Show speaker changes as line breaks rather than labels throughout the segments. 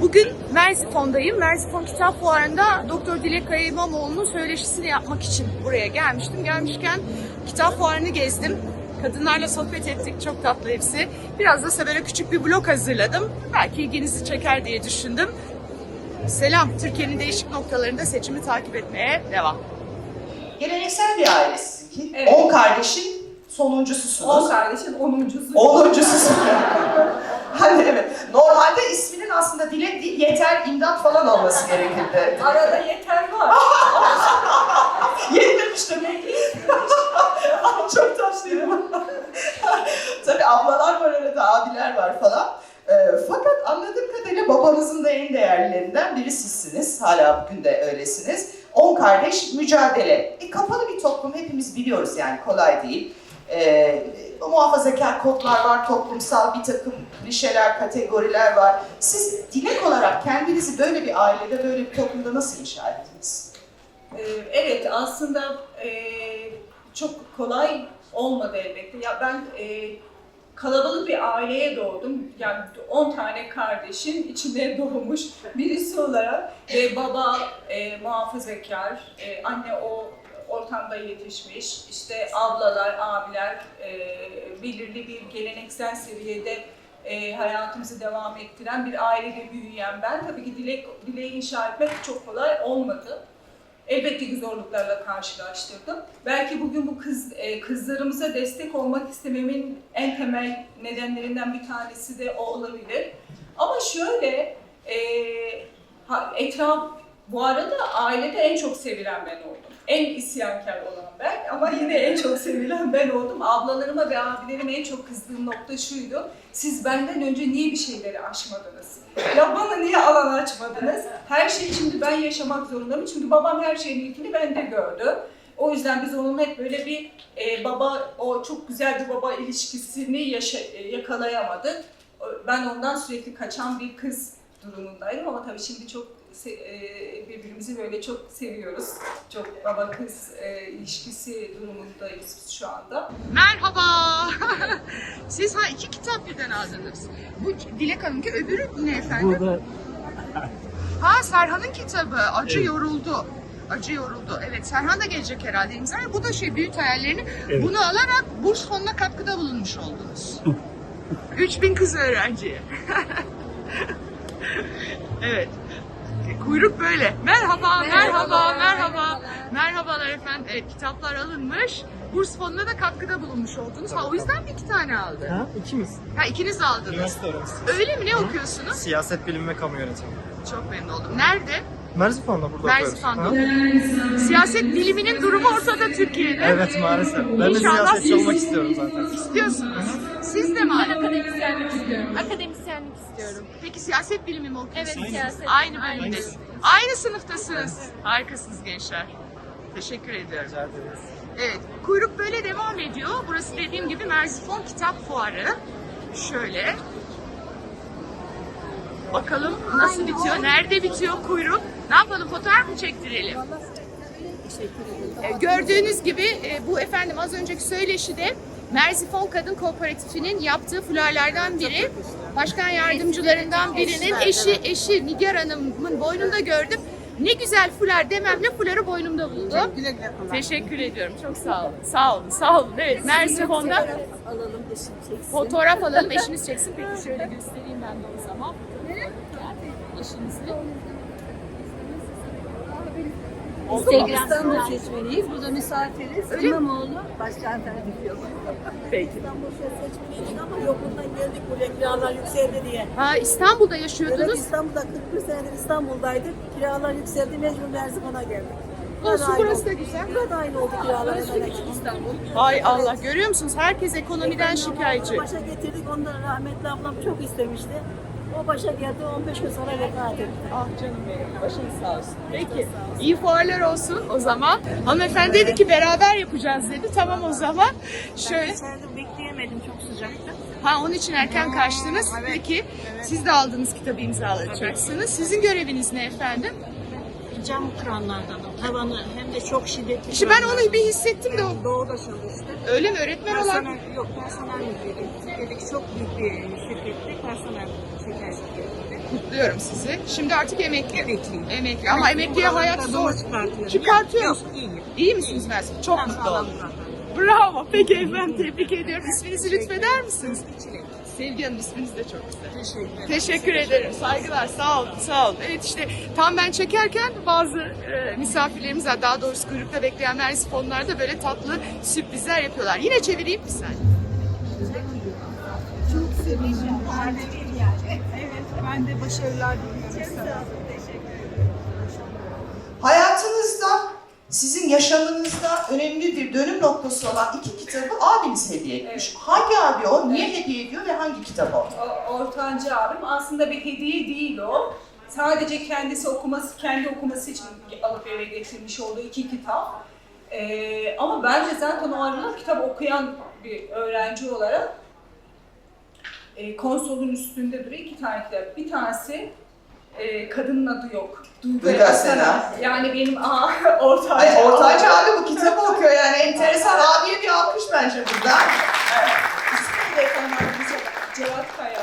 Bugün Merzifon'dayım. Merzifon Kitap Fuarı'nda Doktor Dilek Kaya İmamoğlu'nun söyleşisini yapmak için buraya gelmiştim. Gelmişken kitap fuarını gezdim. Kadınlarla sohbet ettik. Çok tatlı hepsi. Biraz da böyle küçük bir blog hazırladım. Belki ilginizi çeker diye düşündüm. Selam. Türkiye'nin değişik noktalarında seçimi takip etmeye devam. Geleneksel bir ailesi sizinki.
Evet.
10 kardeşin sonuncususunuz.
On kardeşin onuncusu.
Onuncususun. hani evet. Normalde isminin aslında dile di- yeter, imdat falan olması gerekirdi.
Arada yeter var.
Yetmemiş demek ki. Ay, Çok tatlıyım. Tabii ablalar var arada, abiler var falan. Ee, fakat anladığım kadarıyla babanızın da en değerlilerinden biri sizsiniz. Hala bugün de öylesiniz. 10 kardeş mücadele. E, kapalı bir toplum hepimiz biliyoruz yani kolay değil. Ee, muhafazakar kodlar var, toplumsal bir takım klişeler, kategoriler var. Siz dilek olarak kendinizi böyle bir ailede, böyle bir toplumda nasıl inşa ettiniz?
Ee, evet aslında e, çok kolay olmadı elbette. Ya ben e, kalabalık bir aileye doğdum. Yani 10 tane kardeşin içinde doğmuş birisi olarak ve baba e, muhafazakar, e, anne o ortamda yetişmiş, işte ablalar, abiler e, belirli bir geleneksel seviyede e, hayatımızı devam ettiren bir ailede büyüyen ben tabii ki dilek, dileği inşa etmek çok kolay olmadı. Elbette ki zorluklarla karşılaştırdım. Belki bugün bu kız e, kızlarımıza destek olmak istememin en temel nedenlerinden bir tanesi de o olabilir. Ama şöyle e, etraf bu arada ailede en çok sevilen ben oldum. En isyankar olan ben ama yine en çok sevilen ben oldum. Ablalarıma ve abilerime en çok kızdığım nokta şuydu. Siz benden önce niye bir şeyleri aşmadınız? Ya bana niye alan açmadınız? Her şeyi şimdi ben yaşamak zorundayım. Çünkü babam her şeyin ilkini bende gördü. O yüzden biz onunla hep böyle bir e, baba, o çok güzel bir baba ilişkisini yaşa, e, yakalayamadık. Ben ondan sürekli kaçan bir kız durumundaydım ama tabii şimdi çok birbirimizi böyle çok seviyoruz. Çok baba kız e, ilişkisi durumundayız biz şu anda.
Merhaba. Siz ha iki kitap birden aldınız. Bu Dilek Hanım ki öbürü ne efendim?
Burada
Ha Serhan'ın kitabı. Acı
Evet.
yoruldu. Acı yoruldu. Evet Serhan da gelecek herhalde imzaya. Bu da şey büyük hayallerini.
Evet.
Bunu alarak burs fonuna katkıda bulunmuş oldunuz. 3000 kız öğrenciye. evet. Kuyruk böyle. Merhaba, merhaba, merhaba. Merhabalar efendim. Evet, kitaplar alınmış. Burs fonuna da katkıda bulunmuş oldunuz. Ha, o yüzden mi iki tane aldı?
ha, ikimiz.
Ha, ikiniz aldınız.
Üniversite öğrencisi.
Öyle mi? Ne okuyorsunuz?
Siyaset bilimi ve kamu yönetimi.
Çok memnun oldum. Nerede?
Merzifon'da burada
Merzifon'da.
okuyoruz.
Siyaset biliminin durumu ortada Türkiye'de.
Evet maalesef. Ben de
İnşallah
siyasetçi olmak istiyorum zaten.
İstiyorsunuz. Siz de mi?
Ben akademisyenlik istiyorum. Akademisyenlik istiyorum.
Peki siyaset bilimi mi okuyorsunuz?
Evet, siyaset.
Aynı
Aynı.
bölümde. Aynı sınıftasınız. Harikasınız gençler. Teşekkür ediyorum.
Rica ederiz.
Evet, kuyruk böyle devam ediyor. Burası dediğim gibi Merzifon Kitap Fuarı. Şöyle. Bakalım nasıl bitiyor, nerede bitiyor kuyruk? Ne yapalım, fotoğraf mı çektirelim? E, Gördüğünüz gibi e, bu efendim az önceki söyleşide Merzifon Kadın Kooperatifi'nin yaptığı fularlardan biri. Başkan yardımcılarından birinin eşi, eşi Nigar Hanım'ın boynunda gördüm. Ne güzel fular dememle fuları boynumda buldum. Teşekkür ediyorum. Çok sağ olun. Sağ olun. Sağ olun. Evet. Merzifon'da
Alalım eşim çeksin.
fotoğraf alalım. Eşiniz çeksin. Peki şöyle göstereyim ben de o zaman. Eşinizi. Oldu mu?
İstanbul seçmeniyiz. Burada misafiriz.
Öyle?
İmamoğlu başkan tercih yok.
Peki.
İstanbul seçmeliyiz ama yokluktan geldik buraya kiralar yükseldi diye.
Ha İstanbul'da
Evet
yaşıyordunuz.
İstanbul'da 41 senedir İstanbul'daydık. Kiralar yükseldi mecbur Merzifon'a geldik.
Olsun
Burada
burası da
aynı
güzel.
Burada aynı oldu kiralar ödemek. İstanbul.
Ay Allah görüyor musunuz? Herkes ekonomiden şikayetçi.
Başa getirdik. Ondan rahmetli ablam çok istemişti. O başa geldi 15 gün sonra vefat etti.
Ah canım benim. Başınız sağ olsun. Peki. iyi fuarlar olsun o zaman. Hanımefendi dedi ki beraber yapacağız dedi. Tamam o zaman. Şöyle.
Serdim bekleyemedim çok sıcaktı.
Ha onun için erken kaçtınız. Peki. Siz de aldığınız kitabı imzalayacaksınız. Sizin göreviniz ne efendim?
Cam kıranlardan. Tavanı hem de çok şiddetli.
İşte ben onu bir hissettim de o-
Doğuda çalıştı.
öyle mi öğretmen?
Personel, yok personel müdürü. Türkiye'deki çok büyük bir şirkette personel şeker şirketinde.
kutluyorum sizi. Şimdi artık emekli. Emekli. Emekli ama emekliye hayat zor.
Çıkartıyor.
Çıkartıyor musun?
İyi.
İyi misiniz Mersin? Çok mutlu oldum. Bravo. Peki efendim tebrik ediyorum. İsminizi lütfeder misiniz? Sevgi Hanım isminiz de çok güzel.
Teşekkür
Teşekkür ederim. Saygılar. Sağ olun. Sağ olun. Evet işte tam ben çekerken bazı e, misafirlerimiz daha doğrusu kuyrukta bekleyen Mersin fonlarda böyle tatlı sürprizler yapıyorlar. Yine çevireyim mi sen?
Evet, ben de başarılar diliyorum sana.
Hayatınızda, sizin yaşamınızda önemli bir dönüm noktası olan iki kitabı abiniz hediye etmiş. Hangi abi o? Niye hediye ediyor ve hangi kitap o?
O- Ortancı abim aslında bir hediye değil o. Sadece kendisi okuması, kendi okuması için alıp eve getirmiş olduğu iki kitap. Ee, ama bence zaten o aralar kitap okuyan bir öğrenci olarak e, konsolun üstünde duruyor iki tane kitap. Bir tanesi e, Kadının Adı Yok. Duygu
Duygu
Asena.
Asena.
Yani benim aa,
Ay, ortancı
abim.
abi bu kitabı okuyor yani enteresan. Abiye bir alkış bence burada.
İsmini de efendim Cevat Kaya.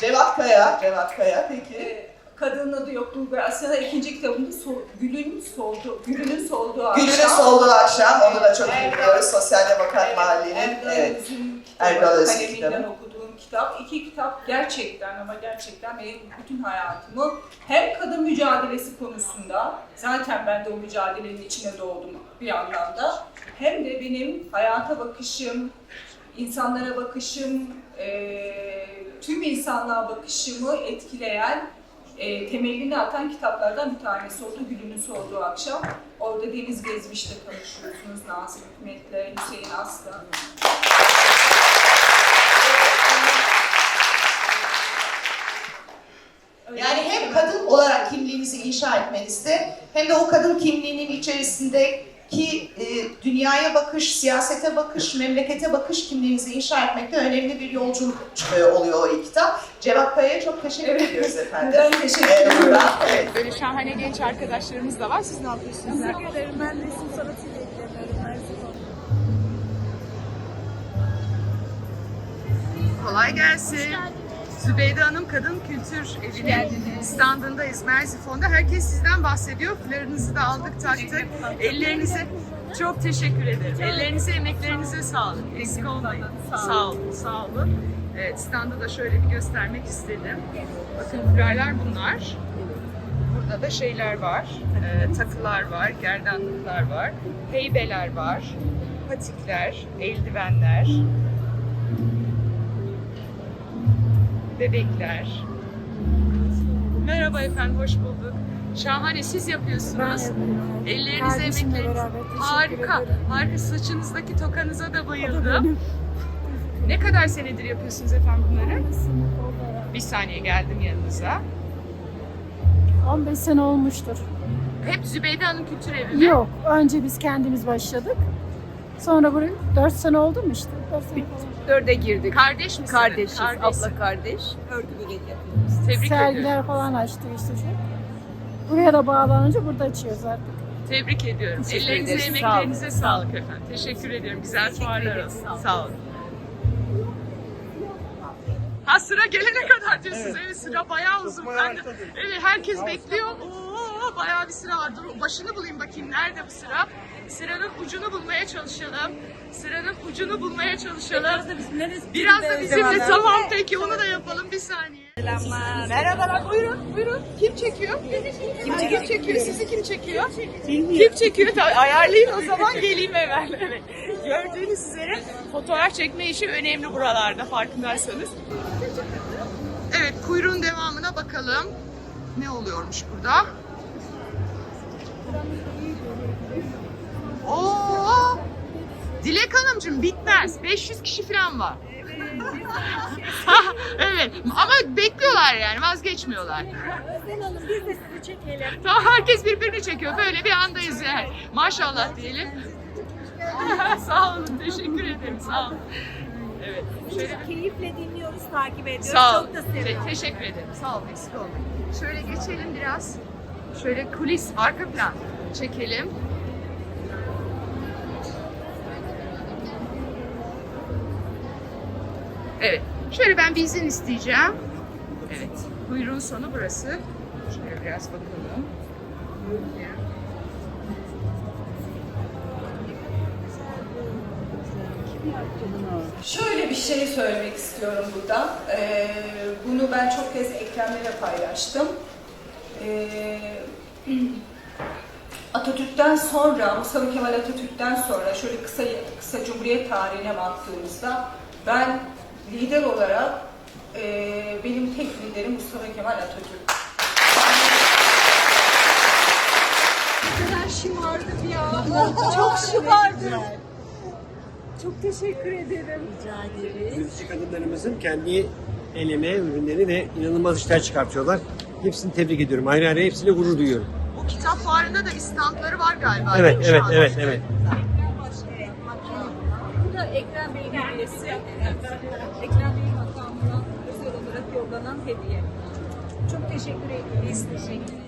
Cevat Kaya, Cevat Kaya peki.
Ee, Kadının adı yok Duygu Aslında ikinci kitabında so- Gül'ün soldu, Gül'ün solduğu akşam.
Gülünün solduğu akşam, onu da çok iyi
Erdal-
biliyoruz. Sosyal Demokrat
Evet,
Mahallenin. Evet.
Öz'ün
Erdal Öz'ün
kaleminden
kitabı.
Kitap. İki kitap gerçekten ama gerçekten benim bütün hayatımı hem kadın mücadelesi konusunda, zaten ben de o mücadelenin içine doğdum bir yandan da, hem de benim hayata bakışım, insanlara bakışım, eee, tüm insanlığa bakışımı etkileyen, eee, temelini atan kitaplardan bir tanesi oldu. Gülünün Sorduğu Akşam. Orada Deniz Gezmiş'le tanışıyorsunuz. Nazım Hikmet'le, Hüseyin Aslan.
Yani hem kadın olarak kimliğinizi inşa etmenizde hem de o kadın kimliğinin içerisindeki e, dünyaya bakış, siyasete bakış, memlekete bakış kimliğinizi inşa etmekte önemli bir yolculuk oluyor o kitap. Cevat Kaya'ya çok teşekkür ediyoruz efendim.
Ben teşekkür ederim.
evet.
Böyle şahane genç arkadaşlarımız da var. Siz ne yapıyorsunuz?
Teşekkür ederim. Ben resim sanatıyla ilgileniyorum.
Kolay gelsin. Zübeyde Hanım Kadın Kültür Evi'nin standındayız Merzifon'da. Herkes sizden bahsediyor. Fularınızı da aldık taktık. Ellerinize çok teşekkür ederim. Ellerinize, emeklerinize sağlık. Eksik olmayın. Sağ olun, sağ olun. Evet, standı da şöyle bir göstermek istedim. Bakın fularlar bunlar. Burada da şeyler var. Ee, takılar var, gerdanlıklar var. Heybeler var. Patikler, eldivenler, bebekler. Merhaba efendim, hoş bulduk. Şahane siz yapıyorsunuz. Ellerinize, emeklerinize. Harika, harika. Saçınızdaki tokanıza da bayıldım. Ne kadar senedir yapıyorsunuz efendim bunları? Bir saniye geldim yanınıza.
15 sene olmuştur.
Hep Zübeyde Hanım Kültür Evi mi?
Yok, önce biz kendimiz başladık. Sonra buraya 4 sene oldu mu işte? 4 sene.
Dörde girdik.
Kardeş misiniz?
Kardeşiz,
Kardeşsin.
abla kardeş. Örgü böreği yapıyoruz.
Tebrik ediyorum.
Sergiler falan açtık işte. şu. Buraya da bağlanınca burada açıyoruz artık.
Tebrik ediyorum.
Teşekkür
Ellerinize,
ederiz.
emeklerinize sağlık efendim. Teşekkür ediyorum. Güzel fuarlar olsun.
Sağ olun.
Sağ olun. Ha sıra gelene kadar diyorsunuz. Evet, sıra bayağı uzun. Ben de, evet herkes bekliyor. Oo bayağı bir sıra var. Dur başını bulayım bakayım. Nerede bu sıra? Sıranın ucunu bulmaya çalışalım. Sıranın ucunu bulmaya çalışalım. Biraz da bizimle tamam peki onu da yapalım bir saniye. Merhabalar buyurun buyurun. Kim çekiyor? Kim çekiyor? Kim çekiyor? Sizi kim çekiyor? Kim çekiyor? Ta- Ayarlayın o zaman geleyim hemen. Evet. Gördüğünüz üzere fotoğraf çekme işi önemli buralarda farkındaysanız. Evet kuyruğun devamına bakalım. Ne oluyormuş burada? Oo! Dilek Hanımcığım bitmez. 500 kişi falan var. evet ama bekliyorlar yani vazgeçmiyorlar.
Özden Hanım biz de sizi çekelim.
Tamam herkes birbirini çekiyor. Böyle bir andayız yani. Maşallah diyelim. sağ olun. Teşekkür ederim. Sağ olun. Evet. Şöyle
Keyifle dinliyoruz, takip ediyoruz.
Sağ olun.
Çok da
Te-
seviyoruz.
teşekkür ederim. Sağ olun. Eksik olmayın. Şöyle geçelim biraz. Şöyle kulis, arka plan çekelim. Evet. Şöyle ben bir izin isteyeceğim. Evet. Kuyruğun sonu burası. Şöyle biraz bakalım.
Şöyle bir şey söylemek istiyorum burada. Ee, bunu ben çok kez Ekrem'le paylaştım. Ee, Atatürk'ten sonra, Mustafa Kemal Atatürk'ten sonra şöyle kısa kısa Cumhuriyet tarihine baktığımızda ben lider olarak e, benim tek liderim Mustafa Kemal Atatürk.
Çok şımardım. Çok teşekkür ederim.
Üretici kadınlarımızın kendi el emeği ürünleri de inanılmaz işler çıkartıyorlar. Hepsini tebrik ediyorum. Ayrı ayrı hepsine gurur duyuyorum.
O kitap fuarında da istandları var galiba.
Evet,
değil mi şu
evet, evet, evet.
Bu da Ekrem Bey'in hediyesi. Ekrem Bey'in makamına özel olarak yollanan hediye. Çok teşekkür ediyoruz. Teşekkür